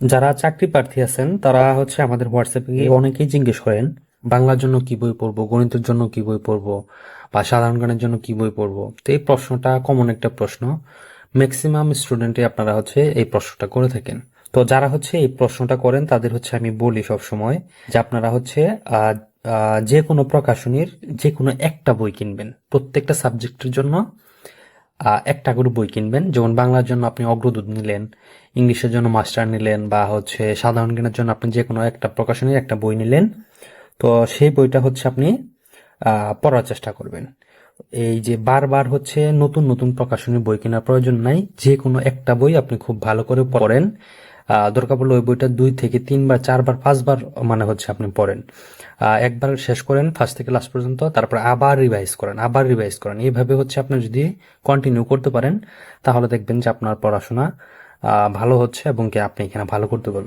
যারা চাকরি প্রার্থী আছেন, তারা হচ্ছে আমাদের হোয়াটসঅ্যাপে গিয়ে অনেকেই জিজ্ঞেস করেন, বাংলার জন্য কি বই পড়ব, গণিতের জন্য কি বই পড়ব, বা সাধারণ জ্ঞানের জন্য কি বই পড়ব? তো এই প্রশ্নটা কমন একটা প্রশ্ন। ম্যাক্সিমাম স্টুডেন্টই আপনারা হচ্ছে এই প্রশ্নটা করে থাকেন। তো যারা হচ্ছে এই প্রশ্নটা করেন, তাদের হচ্ছে আমি বলি সব সময় যে আপনারা হচ্ছে যে কোনো প্রকাশনীর যে কোনো একটা বই কিনবেন। প্রত্যেকটা সাবজেক্টের জন্য একটা করে বই কিনবেন। যেমন বাংলার জন্য আপনি অগ্রদূত নিলেন, ইংলিশের জন্য মাস্টার নিলেন, বা হচ্ছে সাধারণ জ্ঞানের জন্য আপনি যে কোনো একটা প্রকাশনীর একটা বই নিলেন। তো সেই বইটা হচ্ছে আপনি পড়ার চেষ্টা করবেন। এই যে বারবার হচ্ছে নতুন নতুন প্রকাশনী বই কেনার প্রয়োজন নাই। যে কোনো একটা বই আপনি খুব ভালো করে পড়েন। দরকার পড়লে ওই বইটা দুই থেকে তিনবার, চারবার, পাঁচবার মানে হচ্ছে আপনি পড়েন। একবার শেষ করেন ফার্স্ট থেকে লাস্ট পর্যন্ত, তারপর আবার রিভাইজ করেন, আবার রিভাইজ করেন। এইভাবে হচ্ছে আপনি যদি কন্টিনিউ করতে পারেন, তাহলে দেখবেন যে আপনার পড়াশোনা ভালো হচ্ছে এবং কি আপনি এখানে ভালো করতে পারবেন।